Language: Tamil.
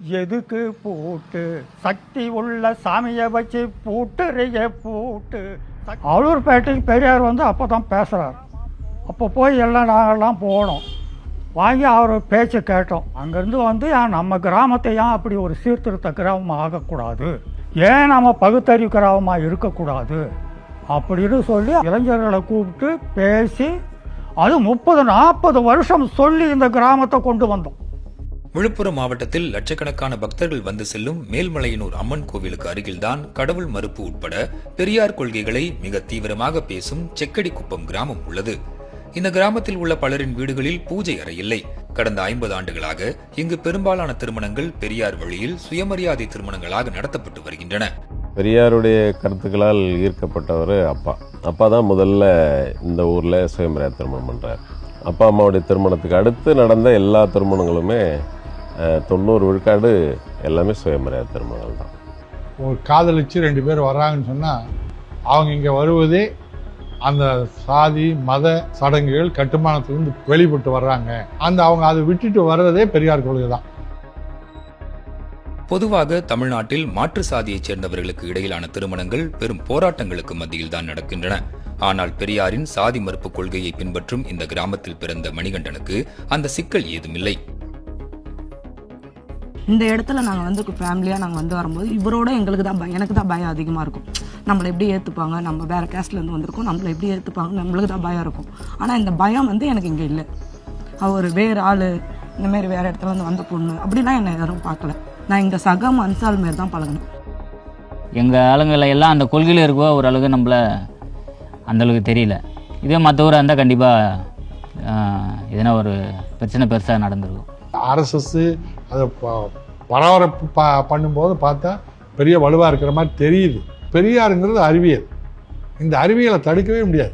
எதுக்கு பூட்டு? சக்தி உள்ள சாமியை வச்சு பூட்டுறைய பூட்டு. அவலூர்பேட்டைக்கு பெரியார் வந்து அப்போ தான் பேசுகிறார் அப்போ போய் எல்லாம் நாங்கள்லாம் போனோம். வாங்கி அவர் பேச்சை கேட்டோம். அங்கேருந்து வந்து ஏன் நம்ம கிராமத்தை ஏன் அப்படி ஒரு சீர்திருத்த கிராமம் ஆகக்கூடாது? ஏன் நம்ம பகுத்தறிவு கிராமமாக இருக்கக்கூடாது? அப்படின்னு சொல்லி இளைஞர்களை கூப்பிட்டு பேசி அது முப்பது நாற்பது வருஷம் சொல்லி இந்த கிராமத்தை கொண்டு வந்தோம். விழுப்புரம் மாவட்டத்தில் லட்சக்கணக்கான பக்தர்கள் வந்து செல்லும் மேல்மலையனூர் அம்மன் கோவிலுக்கு அருகில்தான் கடவுள் மறுப்பு உட்பட பெரியார் கொள்கைகளை மிக தீவிரமாக பேசும் செக்கடி குப்பம் கிராமம் உள்ளது. இந்த கிராமத்தில் உள்ள பலரின் வீடுகளில் பூஜை அறை இல்லை. கடந்த ஐம்பது ஆண்டுகளாக இங்கு பெரும்பாலான திருமணங்கள் பெரியார் வழியில் சுயமரியாதை திருமணங்களாக நடத்தப்பட்டு வருகின்றன. பெரியாருடைய கருத்துக்களால் ஈர்க்கப்பட்டவர் அப்பா. அப்பா தான் முதல்ல இந்த ஊரில் சுயமரியாதை திருமணம் பண்ணுறார் அப்பா அம்மாவுடைய திருமணத்துக்கு அடுத்து நடந்த எல்லா திருமணங்களுமே தொண்ணூறு விழுக்காடு எல்லாமே சுயமரியாதை திருமணங்கள் தான். ஒரு காதலிச்சு ரெண்டு பேர் வர்றாங்கன்னு சொன்னால் அவங்க இங்கே வருவதே அந்த சாதி மத சடங்குகள் கட்டுமானத்திலிருந்து வெளிப்பட்டு வர்றாங்க. அந்த அவங்க அதை விட்டுட்டு வர்றதே பெரியார் கொள்கை தான். பொதுவாக தமிழ்நாட்டில் மாற்று சாதியைச் சேர்ந்தவர்களுக்கு இடையிலான திருமணங்கள் பெரும் போராட்டங்களுக்கு மத்தியில் தான் நடக்கின்றன. ஆனால் பெரியாரின் சாதி மறுப்பு கொள்கையை பின்பற்றும் இந்த கிராமத்தில் பிறந்த மணிகண்டனுக்கு அந்த சிக்கல் ஏதுமில்லை. இந்த இடத்துல நாங்கள் வந்து ஃபேமிலியாக நாங்கள் வந்து வரும்போது இவரோட எங்களுக்கு தான் பயம் எனக்கு தான் பயம் அதிகமாக இருக்கும். நம்மளை எப்படி ஏற்றுப்பாங்க நம்ம வேறு கேஸ்ட்லேருந்து வந்திருக்கோம். நம்மளை எப்படி ஏற்றுப்பாங்க நம்மளுக்கு தான் பயம் இருக்கும். ஆனால் இந்த பயம் வந்து எனக்கு இங்கே இல்லை. அவர் வேறு ஆள் இந்தமாரி வேறு இடத்துல வந்து வந்த பொண்ணு அப்படிலாம் என்னை யாரும் பார்க்கல. நான் இங்கே சகம் அன்சால் மாரி தான் பழகினேன். எங்கள் ஆளுங்களை எல்லாம் அந்த கொள்கையில் இருக்கோ ஓரளவுக்கு நம்மள அந்தளவுக்கு தெரியல. இதே மற்ற ஊராக இருந்தால் கண்டிப்பாக எதனா ஒரு பிரச்சனை பெருசாக நடந்திருக்கும். ஆர்எஸ்எஸ்ஸு அதை ப- பரபரப்பு பண்ணும்போது பார்த்தா பெரிய வலுவாக இருக்கிற மாதிரி தெரியுது. பெரியாருங்கிறது அறிவியல். இந்த அறிவியலை தடுக்கவே முடியாது.